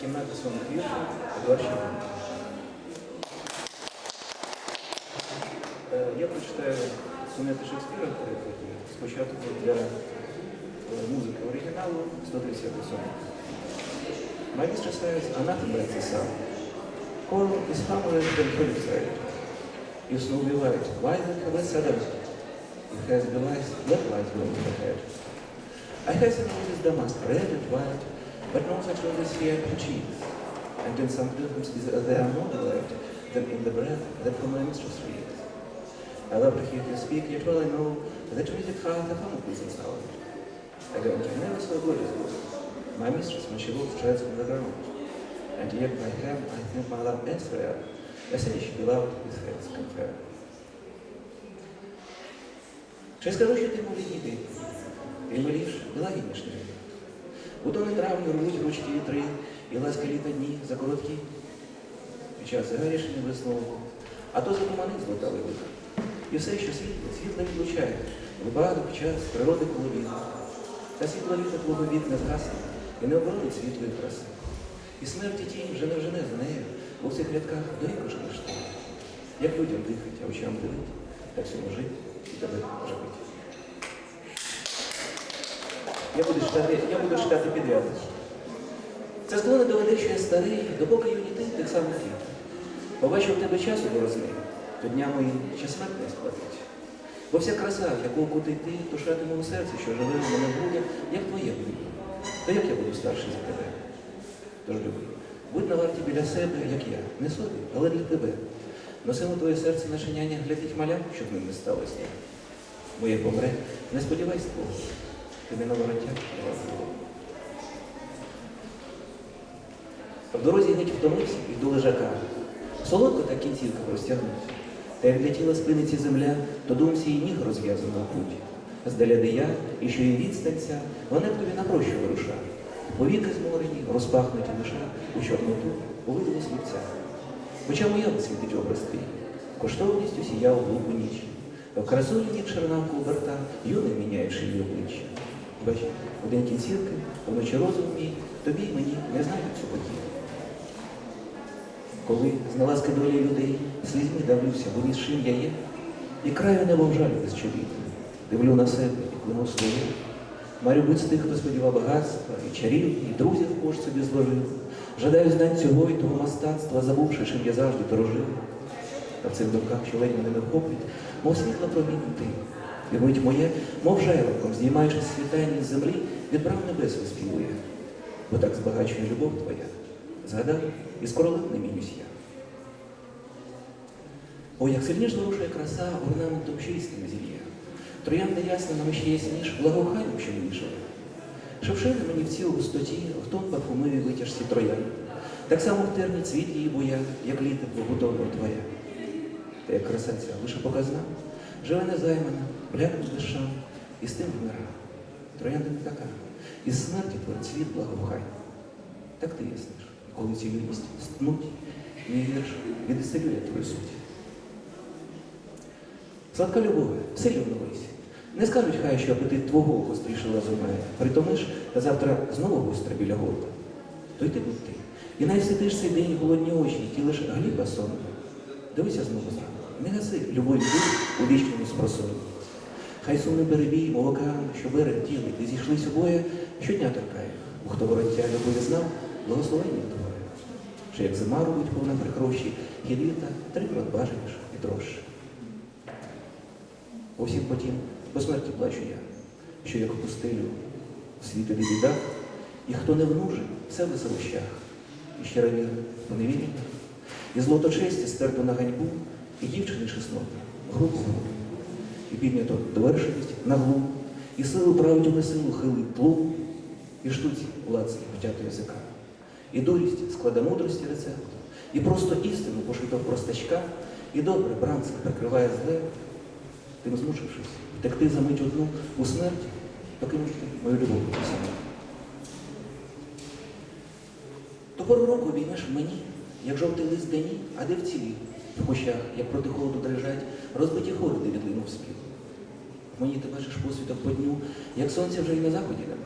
кімната сонних віршів Едуард. Е, Я прочитаю сонети Шекспіра. Спочатку для е, музики оригіналу 130 сонет. Is the sun. Call is harmless than suicide. You snow be light. Why the cover sudden? It has the light, let light go to the. I have seen roses damask, red and white, but no such roses here to cheese. And in some rhythms is- there are more delight than in the breath that from my mistress reads. I love to hear you speak, yet well I know that music heart a hum pleasing sound. I don't never so good as good. My mistress, when she walks, treads on the ground. And yet by him I think my love is rare, as if she beloved with hands compare. Чи скажу, що ти мові діти? Ти миліш і лагідніш не У тони травні рвуть ручки вітри, і ласка літа дні за короткі. Під час гарішні висновку, а то затуманить злота велика. І все, що світло, світло відлучає, випадок, час, природи половина. Та світло літа твого вік не згасне і не оборонить світлої краси. І смерті тінь вже не вжене за нею, бо в цих рядках віку жнеш ти. Як людям дихать, а очам дивить, так всьому жить і тебе живить. Я буду читати, я буду читати підряд. Це зло не доведе, що я старий, допоки юні ти тих самих літ. Побачив тебе часу борозни, то дня мої ще смерть не сплатить. Бо вся краса, яку окутий ти, то шатиме у серці, що живе в мене буде, як твоє буде. То як я буду старший за тебе? Тож люби, будь на варті біля себе, як я, не собі, але для тебе. Носимо твоє серце начиняння глядіть малям, щоб ним не сталося. Моє помре, не сподівайся твого. Тобі на вороття. В дорозі геть втомився і до лежака. Солодко та кінцівка розтягнувся. Та як для тіла спиниться земля, то думці і ніг розв'язано в путь. Здаля де я, і що і відстанця, вони б тобі напрощо вируша. Повіки зморені, розпахнуті лише у чорноту, у виду слівця. Хоча моя висвітить образ твій, коштовністю сіяв глупу ніч. В красуні чернавку оберта, юний міняючи її обличчя. Бач, один кінцівки, вночі розум мій, тобі й мені не знають цю подію. Коли з наласки долі людей слізьми давлюся, бо з чим я є, і краю небо жаль без чобіт. Дивлю на себе і клину своє. Марю будь з тих, хто сподівав багатства, і чарів, і друзів кож собі зложив. Жадаю знань цього і того мастацтва, забувши, чим я завжди дорожив. Та в цих думках, що ледь мене вихоплять, мов світло промінь ти. І моє, мов жайворком, знімаючи світання з землі, від брам небес виспівує. Бо так збагачує любов твоя. Згадав, і скоро не мінюсь я. О, як сильніш зворушує краса, орнаментом чистим зілля. Троянда ясна нам ще ясніш, благоуханням, що вийшов. Шевшини мені в цій густоті, в тон парфумовій витяжці троян. Так само в терні цвіт її боя, як літо побудова твоя. Та як краса ця лише показна, живе незаймана, блякне дишам, і з тим вмира. Троянда не така, із смерті творить світ благоухань. Так ти ясниш, коли ці юність стнуть, мій вірш відселює твою суть. Сладка любове, сильно вновись. Не скажуть хай, що апетит твого гостріше лазумає. Притомиш, та завтра знову гостре біля горла. То й ти будь ти. І най сидиш цей день голодні очі, і лиш гліба сон. Дивися знову зранку. Не гаси любові у вічному спросоні. Хай сумний перебій, мов що берег тіли, ти зійшлись обоє, щодня торкає. У хто вороття любові знав, благословення твоє. Що як зима робить повна прикрощі, і літа трикрот бажаєш і дрожче. По всім потім по смерті плачу я, що як в пустелю в світові біда, і хто не внуже, все в веселощах, і щира в поневірення, і злото честі стерто на ганьбу, і дівчини чесноти, грубу гру, і піднято довершеність на глум, і силу правдю на силу хилить тлум, і штуці владці втято язика, і дурість склада мудрості рецепт, і просто істину пошито простачка, і добре бранце прикриває зле, тим змучившись, втекти за мить одну у смерть, покинути мою любов до себе. То пору року обіймеш мені, як жовтий лист дені, а де вцілі, в кущах, як проти холоду дрижать, розбиті хори, де відлинув спів. Мені ти бачиш посвіток по дню, як сонця вже й на заході нема.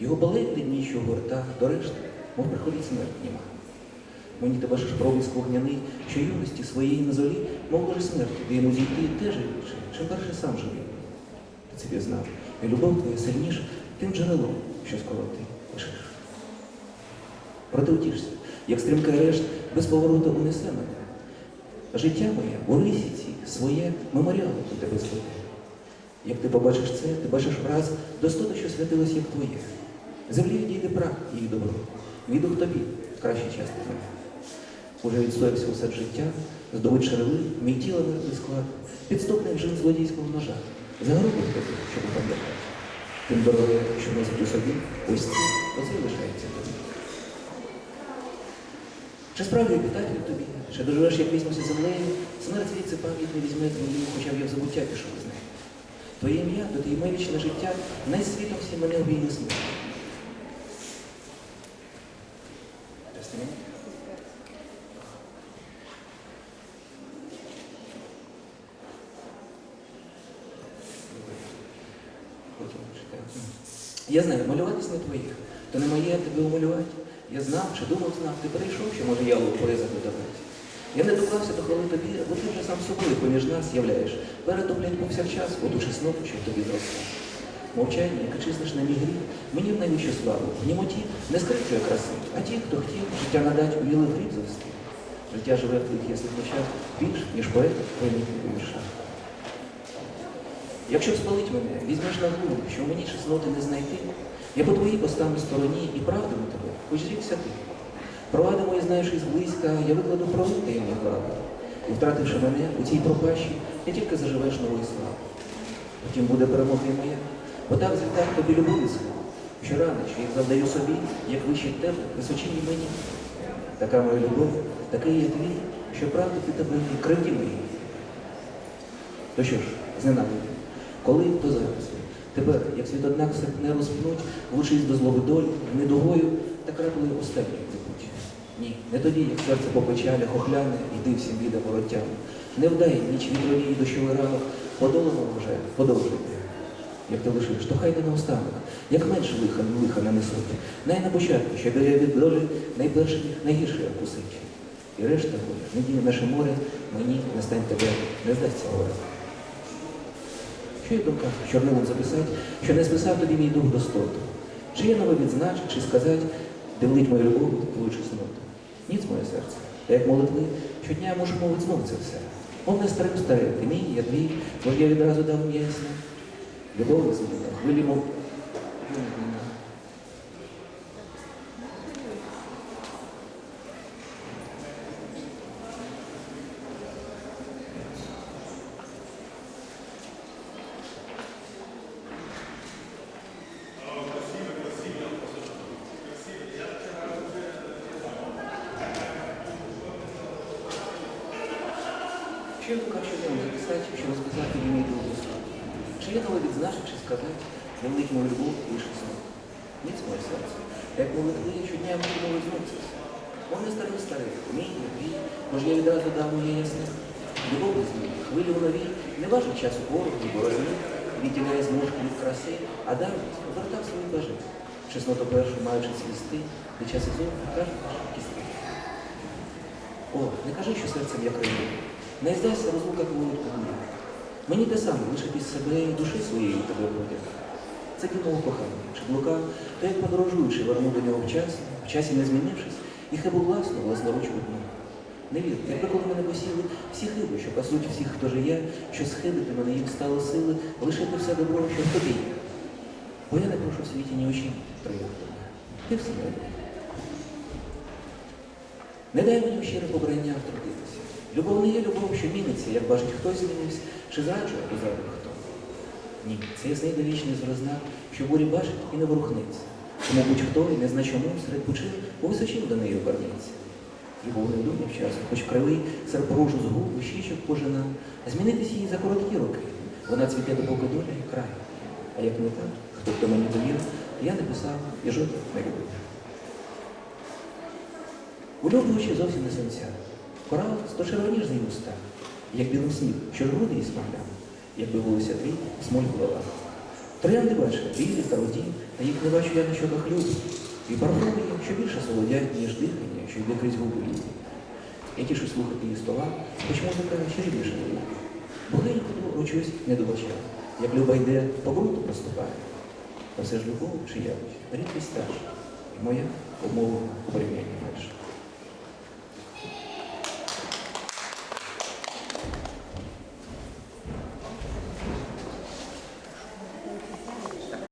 Його балетні дні, що в гортах, до решти, мов приходить смерть німа. Мені тебе ж проблиск вогняний, що юності своєї на золі, мов лише смерті, де йому зійти теж ліпше, чим перший сам живий. Ти собі знав, і любов твоя сильніша тим джерелом, що скоро ти лишиш. Проте утішся, як стрімка решт без повороту унесе мене. Життя моє у рисі цій своє меморіал у тебе зведе. Як ти побачиш це, ти бачиш враз достото, що святилось, як твоє. Землі дійде прах її добро. Відух тобі кращий час тебе. Уже відстоявся усе життя, здобуть шерели, мій тіло мертвий склад, підступний жин злодійського ножа. Загробив тобі, щоб пам'ятати. Тим дороге, що носить у собі, ось ці, оце лишається тобі. Чи справді обітателю тобі, чи доживеш, як візьмуся землею, смерть звідси пам'ять не візьме твою, хоча б я в забуття пішов з нею. Твоє ім'я, до моє вічне життя, най світом всі мене обійне смерть. Я знаю, малюватись не твоє, то не моє тебе умалювати. Я знав чи думав, знав, ти перейшов, що може я у поризах додавати. Я не доклався до хвали тобі, бо ти вже сам собою поміж нас являєш. Передоблять повсякчас, оту чесноту, що тобі зросла. Мовчання, яке числиш на мій гріх, мені в найвищу славу. В німоті не скричує краси, а ті, хто хотів життя надать, уміли гріб завести. Життя живе в твоїх ясних очах більш, ніж поет в твоїх віршах. Якщо спалить мене, візьмеш на голову, що мені чесноти не знайти, я по твоїй постану стороні і правдину тебе, хоч зрікся ти. Провади мої, знаючи зблизька, я викладу праву таємну правду. І втративши мене у цій пропащі, не тільки заживеш нової слави. Потім буде перемога і моя, бо так звітав тобі любові що рани, що їх завдаю собі, як вище тебе, височині мені. Така моя любов, такий я твій, що правду ти тебе кривді мої. То що ж, зненавидь, коли, то зараз. Тепер, як світ однак все не розпнуть, влучись до злоби долі, недугою, так радили останньою текуть. Ні, не тоді, як серце по печалях охляне, йди всім бідам вороттям. Не вдай ніч вітровій дощовий ранок, подолано вже, подовжуйте. Як ти лишиш, то хай не наостанок, як менше лиха, лиха нанесуть. Най на початку, що біля від долі найперше найгірше вкусить. І решта горя, надія наше море, мені не стань тебе, не здасться горе. Що я думка чорнилом записати, що не списав тобі мій дух достоту? Чи є нове відзначити, чи сказати, де влить мою любов, твою чесноту? Ніц моє серце. Та як молитви, щодня я можу мовити знов це все. Мов не старим старим, ти мій, я твій, бо я відразу дав ясно. Любов зміна, хвилі мов. Є думка чорнилом записати, що розказати мені мій достоту? Чи є нове відзначити, чи сказати, де мою любов, твою чесноту? Ніц моє серце. Як молитви, щодня я можу мовити знов це все. Мов старий, мій, твій, може я відразу дав моє ясне. Любов змін, хвилі в нові, не важить часу пороху і борозни, відділяє зможки від краси, а давність повертав свої бажи. Чесноту першу, маючи цвісти, під час ізу каже кісти. О, не кажи, що серцем я краю. Не здайся розлука твою кому. Мені те саме, лише під себе і душі своєї тебе буде. Це мого кохання, чи блука, то як подорожуючи, вернув до нього в часі, в часі не змінившись, і хибу власну власноруч одну. Не вір, якби коли мене посіли всі хиби, що пасуть всіх, хто жиє, що схилити мене їм стало сили, лишити все добро, що тобі. Бо я не прошу в світі ні очі приятного. Ти все мене. Не дай мені щире побрання втрутитися. Любов не є любов, що міниться, як бачить хтось змінився, чи зраджує, або зрадив хто. Ні, це ясний довічний зрозна, що бурі бачить і не ворухнеться. Тому будь-хто і не зна чому серед пучин у височів до неї обернеться. Любов не думав часу, хоч кривий серп рожу з губ, щічок пожина, а змінитись їй за короткі роки. Вона цвіте допоки доля і край. А як не так, хто до мені довірив, я не писав і жодних не любив. У очі зовсім не сонця. Корал сто червоніжний уста, як білий сніг, що груди і смагля, якби волосся твій, смоль голова. Троянди бачив, білі та руді, та їх не бачу я на щоках люду. І пораховую, що більше солодять, ніж дихання, що йде крізь губи літі. Я тішу слухати її слова, хоч музика ще рідніше була. Богиню учусь не добачав, як люба йде, по ґрунту проступає. Та все ж любов чи явище, рідкість та і моя умова у порівнянні перша.